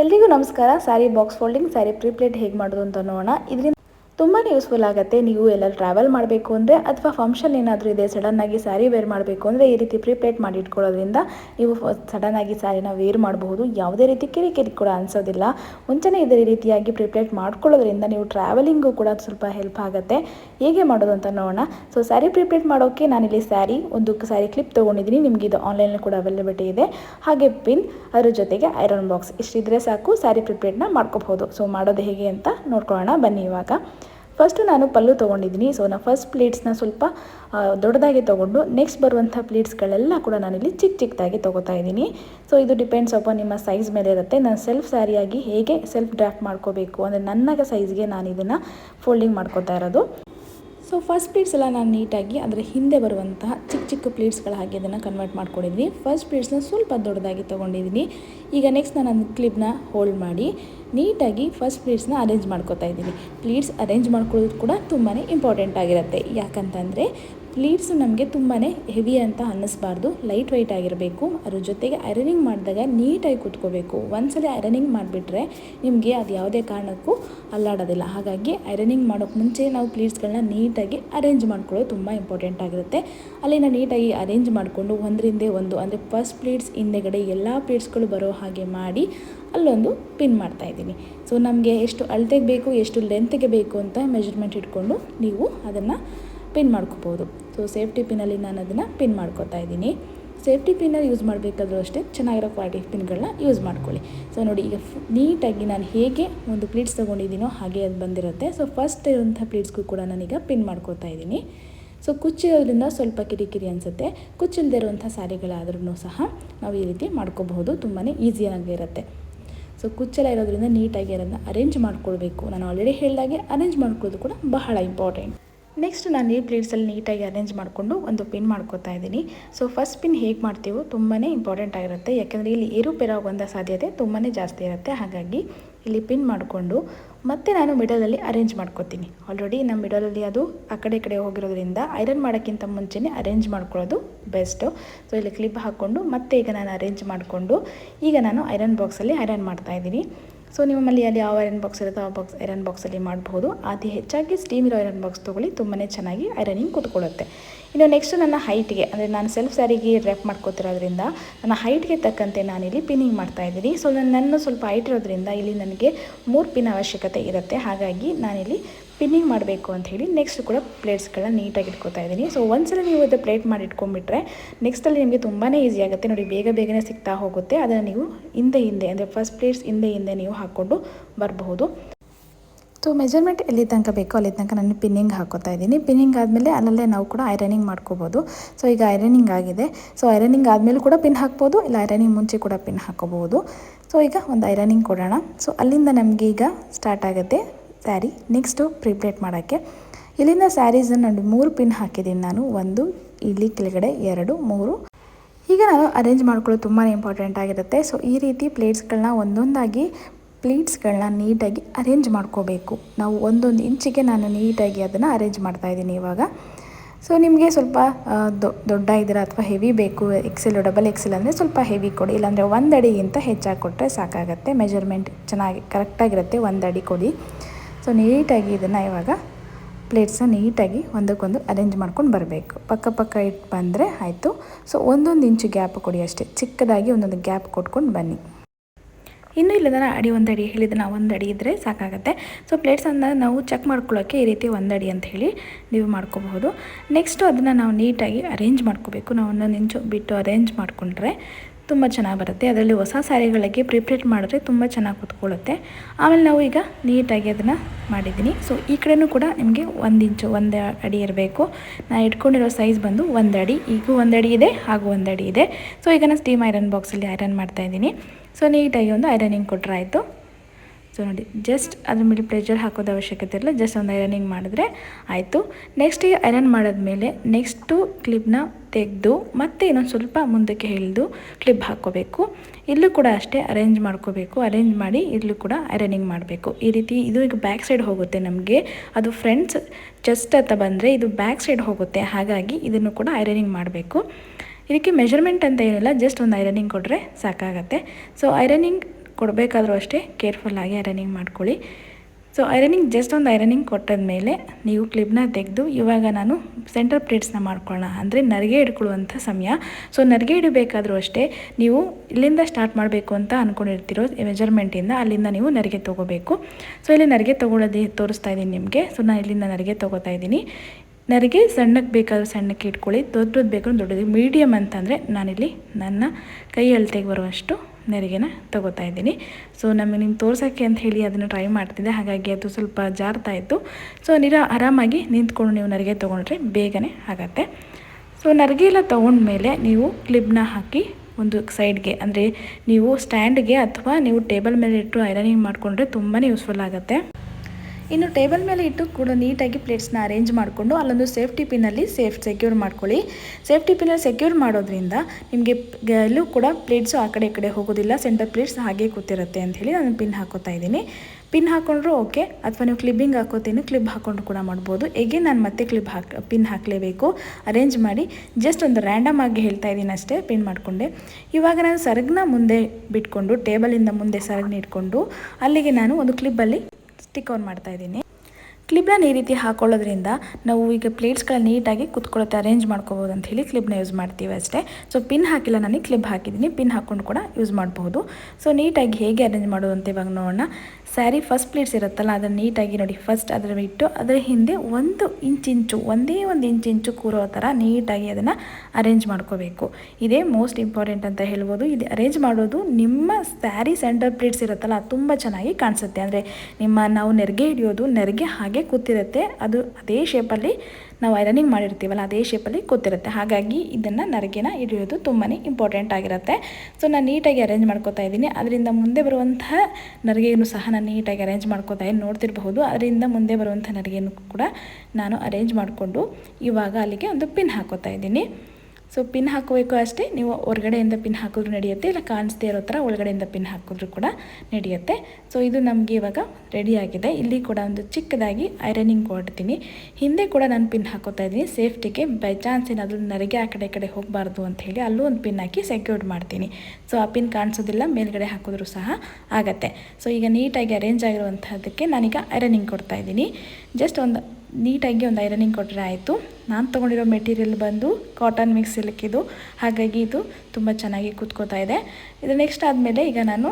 ಎಲ್ರಿಗೂ ನಮಸ್ಕಾರ. Saree box folding saree pre plate ಹೇಗೆ ಮಾಡೋದು ಅಂತ ನೋಡೋಣ. ಇದರಿಂದ ತುಂಬಾ ಯೂಸ್ಫುಲ್ ಆಗುತ್ತೆ. ನೀವು ಎಲ್ಲ ಟ್ರಾವೆಲ್ ಮಾಡಬೇಕು ಅಂದರೆ ಅಥವಾ ಫಂಕ್ಷನ್ ಏನಾದರೂ ಇದೆ ಸಡನ್ನಾಗಿ ಸ್ಯಾರಿ ವೇರ್ ಮಾಡಬೇಕು ಅಂದರೆ ಈ ರೀತಿ ಪ್ರಿಪೇರ್ ಮಾಡಿ ಇಟ್ಕೊಳ್ಳೋದ್ರಿಂದ ನೀವು ಸಡನ್ನಾಗಿ ಸ್ಯಾರಿನ ವೇರ್ ಮಾಡಬಹುದು ಯಾವುದೇ ರೀತಿ ಕಿರಿಕಿರಿ ಕೂಡ ಅನಿಸೋದಿಲ್ಲ. ಮುಂಚೆನೇ ಇದೇ ರೀತಿಯಾಗಿ ಪ್ರಿಪೇರ್ ಮಾಡ್ಕೊಳ್ಳೋದ್ರಿಂದ ನೀವು ಟ್ರಾವೆಲಿಂಗು ಕೂಡ ಸ್ವಲ್ಪ ಹೆಲ್ಪ್ ಆಗುತ್ತೆ. ಹೇಗೆ ಮಾಡೋದು ಅಂತ ನೋಡೋಣ. ಸೊ ಸ್ಯಾರಿ ಪ್ರಿಪ್ಲೇಟ್ ಮಾಡೋಕ್ಕೆ ನಾನಿಲ್ಲಿ ಸ್ಯಾರಿ ಒಂದು ಸ್ಯಾರಿ ಕ್ಲಿಪ್ ತೊಗೊಂಡಿದ್ದೀನಿ. ನಿಮಗೆ ಇದು ಆನ್ಲೈನಲ್ಲಿ ಕೂಡ ಅವೈಲಬಿಲಿಟಿ ಇದೆ. ಹಾಗೆ ಪಿನ್ ಅದರ ಜೊತೆಗೆ ಐರನ್ ಬಾಕ್ಸ್ ಇಷ್ಟಿದ್ರೆ ಸಾಕು ಸ್ಯಾರಿ ಪ್ರಿಪೇರ್ನ ಮಾಡ್ಕೋಬಹುದು. ಸೊ ಮಾಡೋದು ಹೇಗೆ ಅಂತ ನೋಡ್ಕೊಳ್ಳೋಣ. ಬನ್ನಿ ಇವಾಗ. ಫಸ್ಟು ನಾನು ಪಲ್ಲು ತೊಗೊಂಡಿದ್ದೀನಿ. ಸೊ ನಾನು ಫಸ್ಟ್ ಪ್ಲೇಟ್ಸ್ನ ಸ್ವಲ್ಪ ದೊಡ್ಡದಾಗಿ ತೊಗೊಂಡು ನೆಕ್ಸ್ಟ್ ಬರುವಂಥ ಪ್ಲೇಟ್ಸ್ಗಳೆಲ್ಲ ಕೂಡ ನಾನಿಲ್ಲಿ ಚಿಕ್ಕ ಚಿಕ್ಕದಾಗಿ ತೊಗೋತಾ ಇದ್ದೀನಿ. ಸೊ ಇದು ಡಿಪೆಂಡ್ಸ್ ಅಪಾನ್ ನಿಮ್ಮ ಸೈಜ್ ಮೇಲೆ ಇರುತ್ತೆ. ನಾನು ಸೆಲ್ಫ್ ಸ್ಯಾರಿಯಾಗಿ ಹೇಗೆ ಸೆಲ್ಫ್ ಡ್ರಾಫ್ಟ್ ಮಾಡ್ಕೋಬೇಕು? ಅಂದರೆ ನನ್ನ ಸೈಜ್ಗೆ ನಾನು ಇದನ್ನು ಫೋಲ್ಡಿಂಗ್ ಮಾಡ್ಕೋತಾ ಇರೋದು. ಸೊ ಫಸ್ಟ್ ಪ್ಲೇಟ್ಸ್ ಎಲ್ಲ ನಾನು ನೀಟಾಗಿ ಅದರ ಹಿಂದೆ ಬರುವಂತಹ ಚಿಕ್ಕ ಚಿಕ್ಕ ಪ್ಲೇಟ್ಸ್ಗಳ ಹಾಗೆ ಅದನ್ನು ಕನ್ವರ್ಟ್ ಮಾಡ್ಕೊಂಡಿದ್ದೀನಿ ಫಸ್ಟ್ ಪ್ಲೇಟ್ಸ್ನ ಸ್ವಲ್ಪ ದೊಡ್ಡದಾಗಿ ತೊಗೊಂಡಿದ್ದೀನಿ ಈಗ ನೆಕ್ಸ್ಟ್ ನಾನು ಅದನ್ನ ಕ್ಲಿಪ್ನ ಹೋಲ್ಡ್ ಮಾಡಿ ನೀಟಾಗಿ ಫಸ್ಟ್ ಪ್ಲೇಟ್ಸ್ನ ಅರೇಂಜ್ ಮಾಡ್ಕೋತಾ ಇದ್ದೀನಿ ಪ್ಲೇಟ್ಸ್ ಅರೇಂಜ್ ಮಾಡ್ಕೊಳ್ಳೋದು ಕೂಡ ತುಂಬಾ ಇಂಪಾರ್ಟೆಂಟ್ ಆಗಿರುತ್ತೆ. ಯಾಕಂತಂದರೆ ಪ್ಲೀಟ್ಸು ನಮಗೆ ತುಂಬಾ ಹೆವಿ ಅಂತ ಅನ್ನಿಸ್ಬಾರ್ದು ಲೈಟ್ ವೈಟ್ ಆಗಿರಬೇಕು. ಅದ್ರ ಜೊತೆಗೆ ಐರನಿಂಗ್ ಮಾಡಿದಾಗ ನೀಟಾಗಿ ಕೂತ್ಕೋಬೇಕು. ಒಂದ್ಸಲ ಐರನಿಂಗ್ ಮಾಡಿಬಿಟ್ರೆ ನಿಮಗೆ ಅದು ಯಾವುದೇ ಕಾರಣಕ್ಕೂ ಅಲ್ಲಾಡೋದಿಲ್ಲ. ಹಾಗಾಗಿ ಐರನಿಂಗ್ ಮಾಡೋಕ್ಕೆ ಮುಂಚೆ ನಾವು ಪ್ಲೀಟ್ಸ್ಗಳನ್ನ ನೀಟಾಗಿ ಅರೇಂಜ್ ಮಾಡ್ಕೊಳ್ಳೋದು ತುಂಬ ಇಂಪಾರ್ಟೆಂಟ್ ಆಗಿರುತ್ತೆ. ಅಲ್ಲಿನ ನೀಟಾಗಿ ಅರೇಂಜ್ ಮಾಡಿಕೊಂಡು ಒಂದರಿಂದ ಒಂದು, ಅಂದರೆ ಫಸ್ಟ್ ಪ್ಲೇಟ್ಸ್ ಹಿಂದೆಗಡೆ ಎಲ್ಲ ಪ್ಲೇಟ್ಸ್ಗಳು ಬರೋ ಹಾಗೆ ಮಾಡಿ ಅಲ್ಲೊಂದು ಪಿನ್ ಮಾಡ್ತಾ ಇದ್ದೀನಿ. ಸೊ ನಮಗೆ ಎಷ್ಟು ಅಳತೆಗೆ ಬೇಕು, ಎಷ್ಟು ಲೆಂತ್ಗೆ ಬೇಕು ಅಂತ ಮೆಜರ್ಮೆಂಟ್ ಇಟ್ಕೊಂಡು ನೀವು ಅದನ್ನು ಪಿನ್ ಮಾಡ್ಕೋಬೋದು. ಸೊ ಸೇಫ್ಟಿ ಪಿನ್ನಲ್ಲಿ ನಾನು ಅದನ್ನು ಪಿನ್ ಮಾಡ್ಕೋತಾ ಇದ್ದೀನಿ. ಸೇಫ್ಟಿ ಪಿನ್ನಲ್ಲಿ ಯೂಸ್ ಮಾಡಬೇಕಾದ್ರೂ ಅಷ್ಟೇ ಚೆನ್ನಾಗಿರೋ ಕ್ವಾಲಿಟಿ ಪಿನ್ಗಳನ್ನ ಯೂಸ್ ಮಾಡ್ಕೊಳ್ಳಿ. ಸೊ ನೋಡಿ ಈಗ ನೀಟಾಗಿ ನಾನು ಹೇಗೆ ಒಂದು ಪ್ಲೀಟ್ಸ್ ತೊಗೊಂಡಿದ್ದೀನೋ ಹಾಗೆ ಅದು ಬಂದಿರುತ್ತೆ. ಸೊ ಫಸ್ಟ್ ಇರುವಂಥ ಪ್ಲೀಟ್ಸ್ಗೂ ಕೂಡ ನಾನೀಗ ಪಿನ್ ಮಾಡ್ಕೋತಾ ಇದ್ದೀನಿ. ಸೊ ಕುಚ್ಚಿರೋದ್ರಿಂದ ಸ್ವಲ್ಪ ಕಿರಿಕಿರಿ ಅನಿಸುತ್ತೆ. ಕುಚ್ಚಿಲ್ಲದೆ ಇರುವಂಥ ಸ್ಯಾರಿಗಳಾದ್ರೂ ಸಹ ನಾವು ಈ ರೀತಿ ಮಾಡ್ಕೋಬಹುದು. ತುಂಬಾ ಈಸಿಯಾಗಿರುತ್ತೆ ಸೊ ಕುಚ್ಚೆಲ್ಲ ಇರೋದ್ರಿಂದ ನೀಟಾಗಿ ಅದನ್ನು ಅರೇಂಜ್ ಮಾಡ್ಕೊಳ್ಬೇಕು. ನಾನು ಆಲ್ರೆಡಿ ಹೇಳಿದಾಗೆ ಅರೇಂಜ್ ಮಾಡ್ಕೊಳ್ಳೋದು ಕೂಡ ಬಹಳ ಇಂಪಾರ್ಟೆಂಟ್ ನೆಕ್ಸ್ಟ್ ನಾನು ಈ ಪ್ಲೇಟ್ಸಲ್ಲಿ ನೀಟಾಗಿ ಅರೇಂಜ್ ಮಾಡಿಕೊಂಡು ಒಂದು ಪಿನ್ ಮಾಡ್ಕೋತಾ ಇದ್ದೀನಿ. ಸೊ ಫಸ್ಟ್ ಪಿನ್ ಹೇಗೆ ಮಾಡ್ತೀವೋ ತುಂಬಾ ಇಂಪಾರ್ಟೆಂಟ್ ಆಗಿರುತ್ತೆ. ಯಾಕೆಂದರೆ ಇಲ್ಲಿ ಏರುಪೇರಾಗುವಂಥ ಸಾಧ್ಯತೆ ತುಂಬಾ ಜಾಸ್ತಿ ಇರುತ್ತೆ. ಹಾಗಾಗಿ ಇಲ್ಲಿ ಪಿನ್ ಮಾಡಿಕೊಂಡು ಮತ್ತೆ ನಾನು ಮಿಡಲಲ್ಲಿ ಅರೇಂಜ್ ಮಾಡ್ಕೋತೀನಿ. ಆಲ್ರೆಡಿ ನಮ್ಮ ಮಿಡಲಲ್ಲಿ ಅದು ಆ ಕಡೆ ಕಡೆ ಹೋಗಿರೋದ್ರಿಂದ ಐರನ್ ಮಾಡೋಕ್ಕಿಂತ ಮುಂಚೆನೇ ಅರೇಂಜ್ ಮಾಡ್ಕೊಳ್ಳೋದು ಬೆಸ್ಟು ಸೊ ಇಲ್ಲಿ ಕ್ಲಿಪ್ ಹಾಕ್ಕೊಂಡು ಮತ್ತೆ ಈಗ ನಾನು ಅರೇಂಜ್ ಮಾಡಿಕೊಂಡು ಈಗ ನಾನು ಐರನ್ ಬಾಕ್ಸಲ್ಲಿ ಐರನ್ ಮಾಡ್ತಾ ಸೊ ನಿಮ್ಮಲ್ಲಿ ಅಲ್ಲಿ ಯಾವ ಐರನ್ ಬಾಕ್ಸ್ ಇರುತ್ತೋ ಆ ಬಾಕ್ಸ್ ಐರನ್ ಬಾಕ್ಸಲ್ಲಿ ಮಾಡಬಹುದು. ಅತಿ ಹೆಚ್ಚಾಗಿ ಸ್ಟೀಮ್ ಇರೋ ಐರನ್ ಬಾಕ್ಸ್ ತೊಗೊಳ್ಳಿ ತುಂಬಾ ಚೆನ್ನಾಗಿ ಐರನಿಂಗ್ ಕೂತ್ಕೊಳ್ಳುತ್ತೆ. ಇನ್ನು ನೆಕ್ಸ್ಟ್ ನನ್ನ ಹೈಟ್ಗೆ ಅಂದರೆ ನಾನು ಸೆಲ್ಫ್ ಸ್ಯಾರಿಗೆ ರ್ಯಾಪ್ ಮಾಡ್ಕೋತಿರೋದ್ರಿಂದ, ನನ್ನ ಹೈಟ್ಗೆ ತಕ್ಕಂತೆ ನಾನಿಲ್ಲಿ ಪಿನ್ನಿಂಗ್ ಮಾಡ್ತಾ ಇದ್ದೀನಿ. ಸೊ ನನ್ನ ಸ್ವಲ್ಪ ಹೈಟ್ ಇರೋದ್ರಿಂದ ಇಲ್ಲಿ ನನಗೆ ಮೂರು ಪಿನ್ ಅವಶ್ಯಕತೆ ಇರುತ್ತೆ. ಹಾಗಾಗಿ ನಾನಿಲ್ಲಿ ಪಿನ್ನಿಂಗ್ ಮಾಡಬೇಕು ಅಂತ ಹೇಳಿ ನೆಕ್ಸ್ಟ್ ಕೂಡ ಪ್ಲೇಟ್ಸ್ಗಳನ್ನ ನೀಟಾಗಿ ಇಟ್ಕೋತಾ ಇದ್ದೀನಿ. ಸೊ ಒಂದ್ಸಲ ನೀವು ಅದು ಪ್ಲೇಟ್ ಮಾಡಿ ಇಟ್ಕೊಂಡ್ಬಿಟ್ರೆ ನೆಕ್ಸ್ಟಲ್ಲಿ ನಿಮಗೆ ತುಂಬಾ ಈಸಿ ಆಗುತ್ತೆ. ನೋಡಿ, ಬೇಗ ಬೇಗನೆ ಸಿಗ್ತಾ ಹೋಗುತ್ತೆ. ಅದನ್ನು ನೀವು ಹಿಂದೆ ಹಿಂದೆ, ಅಂದರೆ ಫಸ್ಟ್ ಪ್ಲೇಟ್ಸ್ ಹಿಂದೆ ಹಿಂದೆ ನೀವು ಹಾಕ್ಕೊಂಡು ಬರಬಹುದು. ಸೊ ಮೆಜರ್ಮೆಂಟ್ ಎಲ್ಲಿ ತನಕ ಬೇಕೋ ಅಲ್ಲಿ ತನಕ ನಾನು ಪಿನ್ನಿಂಗ್ ಹಾಕೋತಾ ಇದ್ದೀನಿ. ಪಿನ್ನಿಂಗ್ ಆದಮೇಲೆ ಅಲ್ಲಲ್ಲೇ ನಾವು ಕೂಡ ಐರನಿಂಗ್ ಮಾಡ್ಕೋಬೋದು. ಸೊ ಈಗ ಐರನಿಂಗ್ ಆಗಿದೆ. ಸೊ ಐರನಿಂಗ್ ಆದಮೇಲೆ ಕೂಡ ಪಿನ್ ಹಾಕ್ಬೋದು, ಇಲ್ಲ ಐರನಿಂಗ್ ಮುಂಚೆ ಕೂಡ ಪಿನ್ ಹಾಕೋಬೋದು ಸೊ ಈಗ ಒಂದು ಐರನಿಂಗ್ ಕೊಡೋಣ. ಸೊ ಅಲ್ಲಿಂದ ನಮಗೆ ಈಗ ಸ್ಟಾರ್ಟ್ ಆಗುತ್ತೆ. ಸ್ಯಾರಿ ನೆಕ್ಸ್ಟು ಪ್ರಿಪ್ರೇಟ್ ಮಾಡೋಕ್ಕೆ. ಇಲ್ಲಿಂದ ಸ್ಯಾರೀಸನ್ನು ನೋಡಿ, ಮೂರು ಪಿನ್ ಹಾಕಿದ್ದೀನಿ ನಾನು. ಒಂದು, ಇಲ್ಲಿ ಕೆಳಗಡೆ ಎರಡು, ಮೂರು. ಈಗ ನಾನು ಅರೇಂಜ್ ಮಾಡ್ಕೊಳ್ಳೋದು ತುಂಬಾ ಇಂಪಾರ್ಟೆಂಟ್ ಆಗಿರುತ್ತೆ. ಸೊ ಈ ರೀತಿ ಪ್ಲೇಟ್ಸ್ಗಳನ್ನ ಒಂದೊಂದಾಗಿ, ಪ್ಲೇಟ್ಸ್ಗಳನ್ನ ನೀಟಾಗಿ ಅರೇಂಜ್ ಮಾಡ್ಕೋಬೇಕು. ನಾವು ಒಂದೊಂದು ಇಂಚಿಗೆ ನಾನು ನೀಟಾಗಿ ಅದನ್ನು ಅರೇಂಜ್ ಮಾಡ್ತಾ ಇದ್ದೀನಿ ಇವಾಗ. ಸೊ ನಿಮಗೆ ಸ್ವಲ್ಪ ದೊಡ್ಡ ಇದ್ದೀರಾ ಅಥವಾ ಹೆವಿ ಬೇಕು ಎಕ್ಸೆಲ್ ಡಬಲ್ ಎಕ್ಸೆಲ್ ಅಂದರೆ ಸ್ವಲ್ಪ ಹೆವಿ ಕೊಡಿ. ಇಲ್ಲಾಂದರೆ ಒಂದು ಅಡಿಗಿಂತ ಹೆಚ್ಚಾಗಿ ಕೊಟ್ಟರೆ ಸಾಕಾಗುತ್ತೆ. ಮೆಜರ್ಮೆಂಟ್ ಚೆನ್ನಾಗಿ ಕರೆಕ್ಟಾಗಿರುತ್ತೆ ಒಂದು ಅಡಿ ಕೊಡಿ. ಸೊ ನೀಟಾಗಿ ಇದನ್ನು ಇವಾಗ ಪ್ಲೇಟ್ಸ್ನ ನೀಟಾಗಿ ಒಂದಕ್ಕೊಂದು ಅರೇಂಜ್ ಮಾಡ್ಕೊಂಡು ಬರಬೇಕು. ಪಕ್ಕ ಪಕ್ಕ ಇಟ್ಟು ಬಂದರೆ ಆಯಿತು. ಸೊ ಒಂದೊಂದು ಇಂಚು ಗ್ಯಾಪ್ ಕೊಡಿ ಅಷ್ಟೇ. ಚಿಕ್ಕದಾಗಿ ಒಂದೊಂದು ಗ್ಯಾಪ್ ಕೊಟ್ಕೊಂಡು ಬನ್ನಿ. ಇನ್ನೂ ಇಲ್ಲದನ್ನ ಅಡಿ ಒಂದು ಅಡಿ ನಾವು ಒಂದು ಇದ್ದರೆ ಸಾಕಾಗುತ್ತೆ ಸೊ ಪ್ಲೇಟ್ಸನ್ನು ನಾವು ಚೆಕ್ ಮಾಡ್ಕೊಳ್ಳೋಕ್ಕೆ ಈ ರೀತಿ ಒಂದು ಅಡಿ ಅಂತ ಹೇಳಿ ನೀವು ಮಾಡ್ಕೋಬಹುದು. ನೆಕ್ಸ್ಟು ಅದನ್ನು ನಾವು ನೀಟಾಗಿ ಅರೇಂಜ್ ಮಾಡ್ಕೋಬೇಕು. ನಾವು ಒಂದೊಂದು ಇಂಚು ಬಿಟ್ಟು ಅರೇಂಜ್ ಮಾಡಿಕೊಂಡ್ರೆ ತುಂಬ ಚೆನ್ನಾಗಿ ಬರುತ್ತೆ. ಅದರಲ್ಲಿ ಹೊಸ ಸ್ಯಾರಿಗಳಿಗೆ ಪ್ರಿಪ್ರೇಟ್ ಮಾಡಿದ್ರೆ ತುಂಬ ಚೆನ್ನಾಗಿ ಕೂತ್ಕೊಳ್ಳುತ್ತೆ. ಆಮೇಲೆ ನಾವು ಈಗ ನೀಟಾಗಿ ಅದನ್ನು ಮಾಡಿದ್ದೀನಿ. ಸೊ ಈ ಕಡೆಯೂ ಕೂಡ ನಿಮಗೆ ಒಂದು ಇಂಚು, ಒಂದು ಅಡಿ ಇರಬೇಕು. ನಾನು ಇಟ್ಕೊಂಡಿರೋ ಸೈಜ್ ಬಂದು ಒಂದು ಅಡಿ. ಈಗೂ ಒಂದು ಅಡಿ ಇದೆ, ಹಾಗೂ ಒಂದು ಅಡಿ ಇದೆ. ಸೊ ಈಗ ನಾನು ಸ್ಟೀಮ್ ಐರನ್ ಬಾಕ್ಸಲ್ಲಿ ಐರನ್ ಮಾಡ್ತಾ ಇದ್ದೀನಿ. ಸೊ ನೀಟಾಗಿ ಒಂದು ಐರನಿಂಗ್ ಕೊಟ್ಟರೆ ಆಯಿತು ಸೊ ನೋಡಿ ಜಸ್ಟ್ ಅದ್ರ ಮೇಲೆ ಪ್ರೆಷರ್ ಹಾಕೋದು ಅವಶ್ಯಕತೆ ಇರಲ್ಲ ಜಸ್ಟ್ ಒಂದು ಐರನಿಂಗ್ ಮಾಡಿದ್ರೆ ಆಯಿತು. ನೆಕ್ಸ್ಟ್ ಈ ಐರನ್ ಮಾಡಿದ್ಮೇಲೆ ನೆಕ್ಸ್ಟು ಕ್ಲಿಪ್ನ ತೆಗೆದು ಮತ್ತೆ ಇನ್ನೊಂದು ಸ್ವಲ್ಪ ಮುಂದಕ್ಕೆ ಹಿಡಿದು ಕ್ಲಿಪ್ ಹಾಕ್ಕೋಬೇಕು ಇಲ್ಲೂ ಕೂಡ ಅಷ್ಟೇ ಅರೇಂಜ್ ಮಾಡ್ಕೋಬೇಕು. ಅರೇಂಜ್ ಮಾಡಿ ಇಲ್ಲೂ ಕೂಡ ಐರನಿಂಗ್ ಮಾಡಬೇಕು. ಈ ರೀತಿ ಇದು ಈಗ ಬ್ಯಾಕ್ ಸೈಡ್ ಹೋಗುತ್ತೆ ನಮಗೆ. ಅದು ಫ್ರೆಂಡ್ಸ್ ಚೆಸ್ಟ್ ಅಂತ ಬಂದರೆ ಇದು ಬ್ಯಾಕ್ ಸೈಡ್ ಹೋಗುತ್ತೆ. ಹಾಗಾಗಿ ಇದನ್ನು ಕೂಡ ಐರನಿಂಗ್ ಮಾಡಬೇಕು. ಇದಕ್ಕೆ ಮೆಜರ್ಮೆಂಟ್ ಅಂತ ಏನಿಲ್ಲ ಜಸ್ಟ್ ಒಂದು ಐರನಿಂಗ್ ಕೊಟ್ಟರೆ ಸಾಕಾಗತ್ತೆ. ಸೊ ಐರನಿಂಗ್ ಕೊಡಬೇಕಾದ್ರೂ ಅಷ್ಟೇ ಕೇರ್ಫುಲ್ಲಾಗಿ ಐರನಿಂಗ್ ಮಾಡ್ಕೊಳ್ಳಿ. ಸೊ ಐರನಿಂಗ್ ಜಸ್ಟ್ ಒಂದು ಐರನಿಂಗ್ ಕೊಟ್ಟಾದ ಮೇಲೆ ನೀವು ಕ್ಲಿಪ್ನ ತೆಗೆದು ಇವಾಗ ನಾನು ಸೆಂಟರ್ ಪ್ಲೇಟ್ಸ್ನ ಮಾಡ್ಕೊಳ್ಳೋಣ. ಅಂದರೆ ನರಿಗೆ ಹಿಡ್ಕೊಳ್ಳುವಂಥ ಸಮಯ. ಸೊ ನರಿಗೆ ಹಿಡಬೇಕಾದ್ರೂ ಅಷ್ಟೇ ನೀವು ಇಲ್ಲಿಂದ ಸ್ಟಾರ್ಟ್ ಮಾಡಬೇಕು ಅಂತ ಅಂದ್ಕೊಂಡಿರ್ತಿರೋ ಮೆಜರ್ಮೆಂಟಿಂದ ಅಲ್ಲಿಂದ ನೀವು ನರಿಗೆ ತೊಗೋಬೇಕು. ಸೊ ಇಲ್ಲಿ ನರಿಗೆ ತೊಗೊಳೋದು ತೋರಿಸ್ತಾ ಇದ್ದೀನಿ ನಿಮಗೆ. ಸೊ ನಾನು ಇಲ್ಲಿಂದ ನರಿಗೆ ತೊಗೋತಾ ಇದ್ದೀನಿ. ನರಿಗೆ ಸಣ್ಣಕ್ಕೆ ಬೇಕಾದ್ರೆ ಸಣ್ಣಕ್ಕೆ ಇಟ್ಕೊಳ್ಳಿ. ದೊಡ್ಡದು ಬೇಕಾದ್ರೆ ದೊಡ್ಡದು. ಮೀಡಿಯಮ್ ಅಂತಂದರೆ ನಾನಿಲ್ಲಿ ನನ್ನ ಕೈ ಅಳತೆಗೆ ಬರುವಷ್ಟು ನೆರಿಗೆನ ತಗೋತಾ ಇದ್ದೀನಿ. ಸೊ ನಮಗೆ ನಿಮ್ಗೆ ತೋರ್ಸೋಕ್ಕೆ ಅಂತ ಹೇಳಿ ಅದನ್ನು ಟ್ರೈ ಮಾಡ್ತಿದ್ದೆ. ಹಾಗಾಗಿ ಅದು ಸ್ವಲ್ಪ ಜಾರ್ತಾ ಇತ್ತು. ಸೊ ನೀರ ಆರಾಮಾಗಿ ನಿಂತ್ಕೊಂಡು ನೀವು ನರಿಗೆ ತೊಗೊಂಡ್ರೆ ಬೇಗನೆ ಆಗತ್ತೆ. ಸೊ ನರಿಗೆ ಎಲ್ಲ ತೊಗೊಂಡ್ಮೇಲೆ ನೀವು ಕ್ಲಿಪ್ನ ಹಾಕಿ ಒಂದು ಸೈಡ್ಗೆ ಅಂದರೆ ನೀವು ಸ್ಟ್ಯಾಂಡ್ಗೆ ಅಥವಾ ನೀವು ಟೇಬಲ್ ಮೇಲೆ ಇಟ್ಟು ಐರನಿಂಗ್ ಮಾಡಿಕೊಂಡ್ರೆ ತುಂಬಾ ಯೂಸ್ಫುಲ್ ಆಗುತ್ತೆ. ಇನ್ನು ಟೇಬಲ್ ಮೇಲೆ ಇಟ್ಟು ಕೂಡ ನೀಟಾಗಿ ಪ್ಲೇಟ್ಸ್ನ ಅರೇಂಜ್ ಮಾಡಿಕೊಂಡು ಅಲ್ಲೊಂದು ಸೇಫ್ಟಿ ಪಿನ್ನಲ್ಲಿ ಸೇಫ್ ಸೆಕ್ಯೂರ್ ಮಾಡ್ಕೊಳ್ಳಿ. ಸೇಫ್ಟಿ ಪಿನ್ನಲ್ಲಿ ಸೆಕ್ಯೂರ್ ಮಾಡೋದ್ರಿಂದ ನಿಮಗೆ ಎಲ್ಲೂ ಕೂಡ ಪ್ಲೇಟ್ಸು ಆ ಕಡೆ ಕಡೆ ಹೋಗೋದಿಲ್ಲ, ಸೆಂಟರ್ ಪ್ಲೇಟ್ಸ್ ಹಾಗೆ ಕೂತಿರುತ್ತೆ ಅಂತ ಹೇಳಿ ನಾನು ಪಿನ್ ಹಾಕೋತಾ ಇದ್ದೀನಿ. ಪಿನ್ ಹಾಕೊಂಡ್ರು ಓಕೆ, ಅಥವಾ ನೀವು ಕ್ಲಿಬ್ಬಿಂಗ್ ಹಾಕೋತೀನಿ ಕ್ಲಿಪ್ ಹಾಕ್ಕೊಂಡು ಕೂಡ ಮಾಡ್ಬೋದು. ಹೇಗೆ ನಾನು ಮತ್ತೆ ಕ್ಲಿಪ್ ಹಾಕಿ, ಪಿನ್ ಹಾಕಲೇಬೇಕು? ಅರೇಂಜ್ ಮಾಡಿ. ಜಸ್ಟ್ ಒಂದು ರ್ಯಾಂಡಮ್ ಆಗಿ ಹೇಳ್ತಾ ಇದ್ದೀನಿ ಅಷ್ಟೇ, ಪಿನ್ ಮಾಡಿಕೊಂಡೆ. ಇವಾಗ ನಾನು ಸರಗನ್ನ ಮುಂದೆ ಬಿಟ್ಕೊಂಡು, ಟೇಬಲಿಂದ ಮುಂದೆ ಸರಗನ್ನ ಇಟ್ಕೊಂಡು, ಅಲ್ಲಿಗೆ ನಾನು ಒಂದು ಕ್ಲಿಪ್ಪಲ್ಲಿ ಸ್ಟಿಕ್ ಆನ್ ಮಾಡ್ತಾ ಇದ್ದೀನಿ. ಕ್ಲಿಪ್ನ ಈ ರೀತಿ ಹಾಕೊಳ್ಳೋದ್ರಿಂದ ನಾವು ಈಗ ಪ್ಲೇಟ್ಸ್ಗಳನ್ನ ನೀಟಾಗಿ ಕುತ್ಕೊಳ್ಳುತ್ತೆ ಅರೇಂಜ್ ಮಾಡ್ಕೋಬೋದು ಅಂತ ಹೇಳಿ ಕ್ಲಿಪ್ನ ಯೂಸ್ ಮಾಡ್ತೀವಿ ಅಷ್ಟೇ. ಸೊ ಪಿನ್ ಹಾಕಿಲ್ಲ ನಾನು ಕ್ಲಿಪ್ ಹಾಕಿದ್ದೀನಿ. ಪಿನ್ ಹಾಕ್ಕೊಂಡು ಕೂಡ ಯೂಸ್ ಮಾಡಬಹುದು ಸೊ ನೀಟಾಗಿ ಹೇಗೆ ಅರೇಂಜ್ ಮಾಡೋದು ಅಂತ ಇವಾಗ ನೋಡೋಣ. ಸ್ಯಾರಿ ಫಸ್ಟ್ ಪ್ಲೇಟ್ಸ್ ಇರುತ್ತಲ್ಲ, ಅದನ್ನು ನೀಟಾಗಿ ನೋಡಿ. ಫಸ್ಟ್ ಅದರ ಬಿಟ್ಟು ಅದರ ಹಿಂದೆ ಒಂದು ಇಂಚಿಂಚು ಇಂಚು, ಒಂದೇ ಒಂದು ಇಂಚಿಂಚು ಇಂಚು ಕೂರೋ ಥರ ನೀಟಾಗಿ ಅದನ್ನು ಅರೇಂಜ್ ಮಾಡ್ಕೋಬೇಕು. ಇದೇ ಮೋಸ್ಟ್ ಇಂಪಾರ್ಟೆಂಟ್ ಅಂತ ಹೇಳ್ಬೋದು. ಇದು ಅರೇಂಜ್ ಮಾಡೋದು ನಿಮ್ಮ ಸ್ಯಾರಿ ಸೆಂಟರ್ ಪ್ಲೇಟ್ಸ್ ಇರುತ್ತಲ್ಲ ತುಂಬ ಚೆನ್ನಾಗಿ ಕಾಣಿಸುತ್ತೆ. ಅಂದರೆ ನಿಮ್ಮ ನಾವು ನೆರಿಗೆ ಹಿಡಿಯೋದು, ನೆರಿಗೆ ಹಾಗೆ ಕೂತಿರುತ್ತೆ. ಅದು ಅದೇ ಶೇಪಲ್ಲಿ ನಾವು ಐರನಿಂಗ್ ಮಾಡಿರ್ತೀವಲ್ಲ, ಅದೇ ಶೇಪಲ್ಲಿ ಕೂತಿರುತ್ತೆ. ಹಾಗಾಗಿ ಇದನ್ನು ನರಿಗೆನ ಹಿಡಿಯೋದು ತುಂಬಾ ಇಂಪಾರ್ಟೆಂಟ್ ಆಗಿರುತ್ತೆ. ಸೊ ನಾನು ನೀಟಾಗಿ ಅರೇಂಜ್ ಮಾಡ್ಕೋತಾ ಇದ್ದೀನಿ. ಅದರಿಂದ ಮುಂದೆ ಬರುವಂತಹ ನರಿಗೆಯನ್ನು ಸಹ ನಾನು ನೀಟಾಗಿ ಅರೇಂಜ್ ಮಾಡ್ಕೋತಾ ಇದ್ದೀನಿ. ನೋಡ್ತಿರಬಹುದು, ಅದರಿಂದ ಮುಂದೆ ಬರುವಂಥ ನರಿಗೆಯನ್ನು ಕೂಡ ನಾನು ಅರೇಂಜ್ ಮಾಡಿಕೊಂಡು ಇವಾಗ ಅಲ್ಲಿಗೆ ಒಂದು ಪಿನ್ ಹಾಕೋತಾ ಇದ್ದೀನಿ. ಸೊ ಪಿನ್ ಹಾಕಬೇಕು ಅಷ್ಟೇ. ನೀವು ಹೊರಗಡೆಯಿಂದ ಪಿನ್ ಹಾಕಿದ್ರು ನಡೆಯುತ್ತೆ, ಇಲ್ಲ ಕಾಣಿಸ್ದೇ ಇರೋ ಥರ ಒಳಗಡೆಯಿಂದ ಪಿನ್ ಹಾಕಿದ್ರು ಕೂಡ ನಡೆಯುತ್ತೆ. ಸೊ ಇದು ನಮಗೆ ಇವಾಗ ರೆಡಿಯಾಗಿದೆ ಇಲ್ಲಿ ಕೂಡ ಒಂದು ಚಿಕ್ಕದಾಗಿ ಐರನಿಂಗ್ ಕೊಡ್ತೀನಿ ಹಿಂದೆ ಕೂಡ ನಾನು ಪಿನ್ ಹಾಕೋತಾ ಇದ್ದೀನಿ. ಸೇಫ್ಟಿಗೆ ಬೈ ಚಾನ್ಸ್ ಏನಾದರೂ ನರಿಗೆ ಆ ಕಡೆ ಕಡೆ ಹೋಗಬಾರ್ದು ಅಂತ ಹೇಳಿ ಅಲ್ಲೂ ಒಂದು ಪಿನ್ ಹಾಕಿ ಸೆಕ್ಯೂರ್ಡ್ ಮಾಡ್ತೀನಿ. ಸೊ ಆ ಪಿನ್ ಕಾಣಿಸೋದಿಲ್ಲ, ಮೇಲ್ಗಡೆ ಹಾಕಿದ್ರು ಸಹ ಆಗತ್ತೆ. ಸೊ ಈಗ ನೀಟಾಗಿ ಅರೇಂಜ್ ಆಗಿರುವಂಥದ್ದಕ್ಕೆ ನಾನೀಗ ಐರನಿಂಗ್ ಕೊಡ್ತಾ ಇದ್ದೀನಿ. ಜಸ್ಟ್ ಒಂದು ನೀಟಾಗಿ ಒಂದು ಐರನಿಂಗ್ ಕೊಟ್ಟರೆ ಆಯಿತು. ನಾನು ತೊಗೊಂಡಿರೋ ಮೆಟೀರಿಯಲ್ ಬಂದು ಕಾಟನ್ ಮಿಕ್ಸ್ ಸಿಲ್ಕಿದು ಹಾಗಾಗಿ ಇದು ತುಂಬ ಚೆನ್ನಾಗಿ ಕೂತ್ಕೋತಾ ಇದೆ. ಇದು ನೆಕ್ಸ್ಟ್ ಆದಮೇಲೆ ಈಗ ನಾನು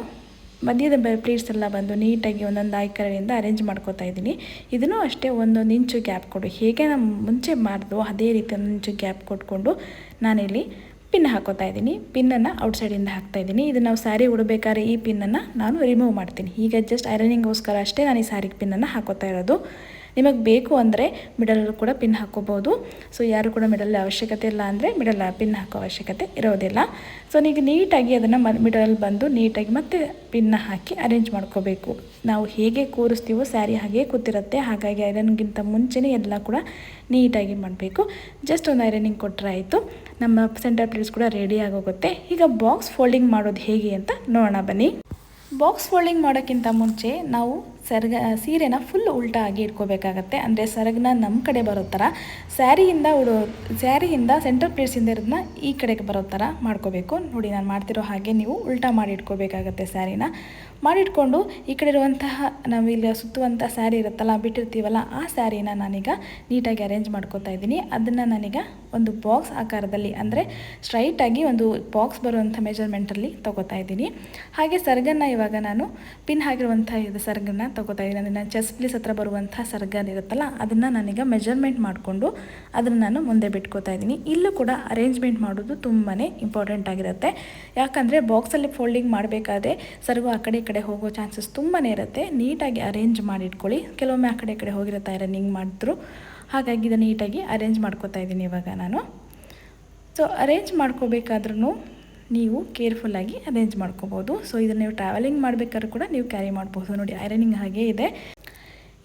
ಮಧ್ಯದ ಪ್ಲೇಟ್ಸ್ ಎಲ್ಲ ಬಂದು ನೀಟಾಗಿ ಒಂದೊಂದು ಆಯ್ಕರಿಂದ ಅರೇಂಜ್ ಮಾಡ್ಕೋತಾ ಇದ್ದೀನಿ. ಇದನ್ನು ಅಷ್ಟೇ ಒಂದೊಂದು ಇಂಚು ಗ್ಯಾಪ್ ಕೊಡು. ಹೇಗೆ ನಾನು ಮುಂಚೆ ಮಾಡಿದ್ವು ಅದೇ ರೀತಿ ಒಂದು ಇಂಚು ಗ್ಯಾಪ್ ಕೊಟ್ಕೊಂಡು ನಾನಿಲ್ಲಿ ಪಿನ್ ಹಾಕೋತಾ ಇದ್ದೀನಿ. ಪಿನ್ನನ್ನು ಔಟ್ಸೈಡಿಂದ ಹಾಕ್ತಾ ಇದ್ದೀನಿ. ಇದು ನಾವು ಸ್ಯಾರಿ ಉಡಬೇಕಾದ್ರೆ ಈ ಪಿನ್ನನ್ನು ನಾನು ರಿಮೂವ್ ಮಾಡ್ತೀನಿ. ಈಗ ಜಸ್ಟ್ ಐರನಿಂಗೋಸ್ಕರ ಅಷ್ಟೇ ನಾನು ಈ ಸ್ಯಾರಿಗೆ ಪಿನ್ನನ್ನು ಹಾಕೋತಾ ಇರೋದು. ನಿಮಗೆ ಬೇಕು ಅಂದರೆ ಮಿಡಲ್ ಕೂಡ ಪಿನ್ ಹಾಕೋಬೋದು. ಸೊ ಯಾರು ಕೂಡ ಮಿಡಲ್ ಅವಶ್ಯಕತೆ ಇಲ್ಲ ಅಂದರೆ ಮಿಡಲ್ ಪಿನ್ ಹಾಕೋ ಅವಶ್ಯಕತೆ ಇರೋದಿಲ್ಲ. ಸೊ ನೀವು ನೀಟಾಗಿ ಅದನ್ನು ಮ ಮಿಡಲಲ್ಲಿ ಬಂದು ನೀಟಾಗಿ ಮತ್ತೆ ಪಿನ್ನ ಹಾಕಿ ಅರೇಂಜ್ ಮಾಡ್ಕೋಬೇಕು. ನಾವು ಹೇಗೆ ಕೂರಿಸ್ತೀವೋ ಸ್ಯಾರಿ ಹಾಗೆ ಕೂತಿರುತ್ತೆ. ಹಾಗಾಗಿ ಐರನ್ಗಿಂತ ಮುಂಚೆನೇ ಎಲ್ಲ ಕೂಡ ನೀಟಾಗಿ ಮಾಡಬೇಕು. ಜಸ್ಟ್ ಒಂದು ಐರನಿಂಗ್ ಕೊಟ್ಟರೆ ಆಯಿತು. ನಮ್ಮ ಸೆಂಟರ್ ಪ್ಲೇಟ್ಸ್ ಕೂಡ ರೆಡಿ ಆಗೋಗುತ್ತೆ. ಈಗ ಬಾಕ್ಸ್ ಫೋಲ್ಡಿಂಗ್ ಮಾಡೋದು ಹೇಗೆ ಅಂತ ನೋಡೋಣ ಬನ್ನಿ. ಬಾಕ್ಸ್ ಫೋಲ್ಡಿಂಗ್ ಮಾಡೋಕ್ಕಿಂತ ಮುಂಚೆ ನಾವು ಸೆರಗ ಸೀರೆನ ಫುಲ್ ಉಲ್ಟಾ ಆಗಿ ಇಟ್ಕೋಬೇಕಾಗತ್ತೆ. ಅಂದರೆ ಸೆರಗನ್ನ ನಮ್ಮ ಕಡೆ ಬರೋ ಥರ ಸ್ಯಾರಿಯಿಂದ ಉಡೋ, ಸ್ಯಾರಿಯಿಂದ ಸೆಂಟರ್ ಪ್ಲೇಸಿಂದ ಇರೋದನ್ನ ಈ ಕಡೆಗೆ ಬರೋ ಥರ ಮಾಡ್ಕೋಬೇಕು. ನೋಡಿ, ನಾನು ಮಾಡ್ತಿರೋ ಹಾಗೆ ನೀವು ಉಲ್ಟಾ ಮಾಡಿ ಇಟ್ಕೋಬೇಕಾಗತ್ತೆ ಸ್ಯಾರಿನ. ಮಾಡಿಟ್ಕೊಂಡು ಈ ಕಡೆ ಇರುವಂತಹ ನಾವಿಲ್ಲಿ ಸುತ್ತುವಂಥ ಸ್ಯಾರಿ ಇರುತ್ತಲ್ಲ, ಬಿಟ್ಟಿರ್ತೀವಲ್ಲ, ಆ ಸ್ಯಾರಿನ ನಾನೀಗ ನೀಟಾಗಿ ಅರೇಂಜ್ ಮಾಡ್ಕೋತಾ ಇದ್ದೀನಿ. ಅದನ್ನು ನಾನೀಗ ಒಂದು ಬಾಕ್ಸ್ ಆಕಾರದಲ್ಲಿ, ಅಂದರೆ ಸ್ಟ್ರೈಟಾಗಿ ಒಂದು ಬಾಕ್ಸ್ ಬರುವಂಥ ಮೆಜರ್ಮೆಂಟಲ್ಲಿ ತೊಗೋತಾ ಇದ್ದೀನಿ. ಹಾಗೆ ಸರ್ಗನ್ನು ಇವಾಗ ನಾನು ಪಿನ್ ಆಗಿರುವಂಥ ಇದು ಸರ್ಗನ್ನು ತೊಗೋತಾ ಇದ್ದೀನಿ ಅಂದರೆ ನಾನು ಚೆಸ್ ಪ್ಲೀಸ್ ಹತ್ರ ಬರುವಂಥ ಸರ್ಗನ್ ಇರುತ್ತಲ್ಲ, ಅದನ್ನು ನಾನೀಗ ಮೆಜರ್ಮೆಂಟ್ ಮಾಡಿಕೊಂಡು ಅದನ್ನು ನಾನು ಮುಂದೆ ಬಿಟ್ಕೋತಾ ಇದ್ದೀನಿ ಇಲ್ಲೂ ಕೂಡ ಅರೇಂಜ್ಮೆಂಟ್ ಮಾಡೋದು ತುಂಬಾ ಇಂಪಾರ್ಟೆಂಟ್ ಆಗಿರುತ್ತೆ. ಯಾಕಂದರೆ ಬಾಕ್ಸಲ್ಲಿ ಫೋಲ್ಡಿಂಗ್ ಮಾಡಬೇಕಾದ್ರೆ ಸರ್ಗು ಆ ಕಡೆ ಕಡೆ ಹೋಗೋ ಚಾನ್ಸಸ್ ತುಂಬಾ ಇರುತ್ತೆ. ನೀಟಾಗಿ ಅರೇಂಜ್ ಮಾಡಿಟ್ಕೊಳ್ಳಿ ಕೆಲವೊಮ್ಮೆ ಆ ಕಡೆ ಈ ಕಡೆ ಹೋಗಿರುತ್ತೆ ರನ್ನಿಂಗ್ ಮಾಡಿದ್ರು. ಹಾಗಾಗಿ ಇದನ್ನು ನೀಟಾಗಿ ಅರೇಂಜ್ ಮಾಡ್ಕೋತಾ ಇದ್ದೀನಿ ಇವಾಗ ನಾನು. ಸೊ ಅರೇಂಜ್ ಮಾಡ್ಕೋಬೇಕಾದ್ರೂ ನೀವು ಕೇರ್ಫುಲ್ಲಾಗಿ ಅರೇಂಜ್ ಮಾಡ್ಕೋಬೋದು. ಸೊ ಇದನ್ನು ನೀವು ಟ್ರಾವೆಲಿಂಗ್ ಮಾಡಬೇಕಾದ್ರೂ ಕೂಡ ನೀವು ಕ್ಯಾರಿ ಮಾಡ್ಬೋದು. ನೋಡಿ ಐರನಿಂಗ್ ಹಾಗೇ ಇದೆ.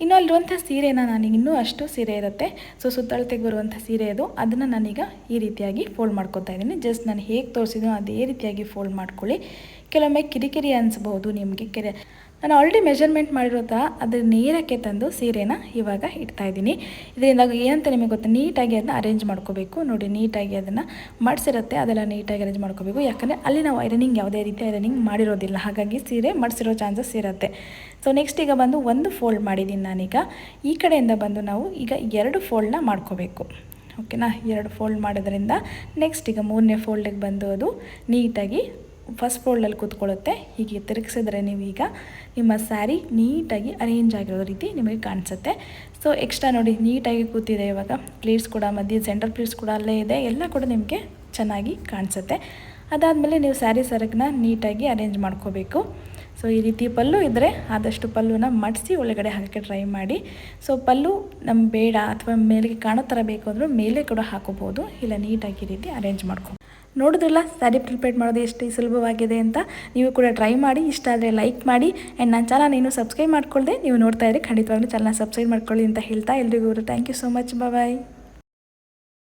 ಇನ್ನು ಅಲ್ಲಿರುವಂಥ ಸೀರೆನ ನಾನೀಗ ಇನ್ನೂ ಅಷ್ಟು ಸೀರೆ ಇರುತ್ತೆ. ಸೊ ಸುತ್ತಳತೆಗೆ ಬರುವಂಥ ಸೀರೆ ಅದು. ಅದನ್ನು ನಾನೀಗ ಈ ರೀತಿಯಾಗಿ ಫೋಲ್ಡ್ ಮಾಡ್ಕೊತಾ ಇದ್ದೀನಿ. ಜಸ್ಟ್ ನಾನು ಹೇಗೆ ತೋರಿಸಿದ್ನೋ ಅದೇ ರೀತಿಯಾಗಿ ಫೋಲ್ಡ್ ಮಾಡ್ಕೊಳ್ಳಿ. ಕೆಲವೊಮ್ಮೆ ಕಿರಿಕಿರಿ ಅನಿಸ್ಬೋದು ನಿಮಗೆ. ಕೆರೆ ನಾನು ಆಲ್ರೆಡಿ ಮೆಷರ್ಮೆಂಟ್ ಮಾಡಿರೋದ ಅದ್ರ ನೇರಕ್ಕೆ ತಂದು ಸೀರೆನ ಇವಾಗ ಇಡ್ತಾ ಇದ್ದೀನಿ. ಇದರಿಂದ ಏನಂತ ನಿಮಗೆ ಗೊತ್ತಾ, ನೀಟಾಗಿ ಅದನ್ನ ಅರೇಂಜ್ ಮಾಡ್ಕೋಬೇಕು. ನೋಡಿ, ನೀಟಾಗಿ ಅದನ್ನು ಮಡಿಸಿರುತ್ತೆ, ಅದೆಲ್ಲ ನೀಟಾಗಿ ಅರೇಂಜ್ ಮಾಡ್ಕೋಬೇಕು. ಯಾಕಂದರೆ ಅಲ್ಲಿ ನಾವು ಐರನಿಂಗ್ ಯಾವುದೇ ರೀತಿ ಐರನಿಂಗ್ ಮಾಡಿರೋದಿಲ್ಲ. ಹಾಗಾಗಿ ಸೀರೆ ಮಡಿಸಿರೋ ಚಾನ್ಸಸ್ ಇರುತ್ತೆ. ಸೊ ನೆಕ್ಸ್ಟ್ ಈಗ ಬಂದು ಒಂದು ಫೋಲ್ಡ್ ಮಾಡಿದ್ದೀನಿ ನಾನೀಗ. ಈ ಕಡೆಯಿಂದ ಬಂದು ನಾವು ಈಗ ಎರಡು ಫೋಲ್ಡ್ನ ಮಾಡ್ಕೋಬೇಕು. ಓಕೆನಾ ಎರಡು ಫೋಲ್ಡ್ ಮಾಡೋದ್ರಿಂದ ನೆಕ್ಸ್ಟ್ ಈಗ ಮೂರನೇ ಫೋಲ್ಡಿಗೆ ಬಂದು ಅದು ನೀಟಾಗಿ ಫಸ್ಟ್ ಫೋಲ್ಡಲ್ಲಿ ಕೂತ್ಕೊಳ್ಳುತ್ತೆ. ಹೀಗೆ ತಿರುಗಿಸಿದ್ರೆ ನೀವೀಗ ನಿಮ್ಮ ಸ್ಯಾರಿ ನೀಟಾಗಿ ಅರೇಂಜ್ ಆಗಿರೋ ರೀತಿ ನಿಮಗೆ ಕಾಣಿಸುತ್ತೆ. ಸೊ ಎಕ್ಸ್ಟ್ರಾ ನೋಡಿ, ನೀಟಾಗಿ ಕೂತಿದೆ ಇವಾಗ. ಪ್ಲೇಟ್ಸ್ ಕೂಡ, ಮಧ್ಯೆ ಸೆಂಟರ್ ಪ್ಲೇಟ್ಸ್ ಕೂಡ ಅಲ್ಲೇ ಇದೆ. ಎಲ್ಲ ಕೂಡ ನಿಮಗೆ ಚೆನ್ನಾಗಿ ಕಾಣಿಸುತ್ತೆ. ಅದಾದಮೇಲೆ ನೀವು ಸ್ಯಾರಿ ಸರಕನ್ನ ನೀಟಾಗಿ ಅರೇಂಜ್ ಮಾಡ್ಕೋಬೇಕು. ಸೊ ಈ ರೀತಿ ಪಲ್ಲು ಇದ್ದರೆ ಆದಷ್ಟು ಪಲ್ಲುನ ಮಡಿಸಿ ಒಳಗಡೆ ಹಾಕೋಕ್ಕೆ ಟ್ರೈ ಮಾಡಿ. ಸೊ ಪಲ್ಲು ನಮ್ಮ ಬೇಡ ಅಥವಾ ಮೇಲಿಗೆ ಕಾಣೋ ಥರ ಬೇಕು ಅಂದರೂ ಮೇಲೆ ಕೂಡ ಹಾಕೋಬೋದು. ಇಲ್ಲ, ನೀಟಾಗಿ ರೀತಿ ಅರೇಂಜ್ ಮಾಡ್ಕೊ ನೋಡಿದ್ರಲ್ಲ ಸ್ಯಾರಿ ಪ್ರಿಪೇರ್ ಮಾಡೋದು ಎಷ್ಟು ಸುಲಭವಾಗಿದೆ ಅಂತ ನೀವು ಕೂಡ ಟ್ರೈ ಮಾಡಿ, ಇಷ್ಟ ಆದರೆ ಲೈಕ್ ಮಾಡಿ. ಆ್ಯಂಡ್ ನನ್ನ ಚಾನಲ್ ಇನ್ನೂ ಸಬ್ಸ್ಕ್ರೈಬ್ ಮಾಡ್ಕೊಳ್ಳದೆ ನೀವು ನೋಡ್ತಾ ಇದ್ರೆ ಖಂಡಿತವಾಗ್ಲೂ ಚಾನಲ್ ಸಬ್ಸ್ಕ್ರೈಬ್ ಮಾಡ್ಕೊಳ್ಳಿ ಅಂತ ಹೇಳ್ತಾ ಎಲ್ರಿಗೂ thank you so much bye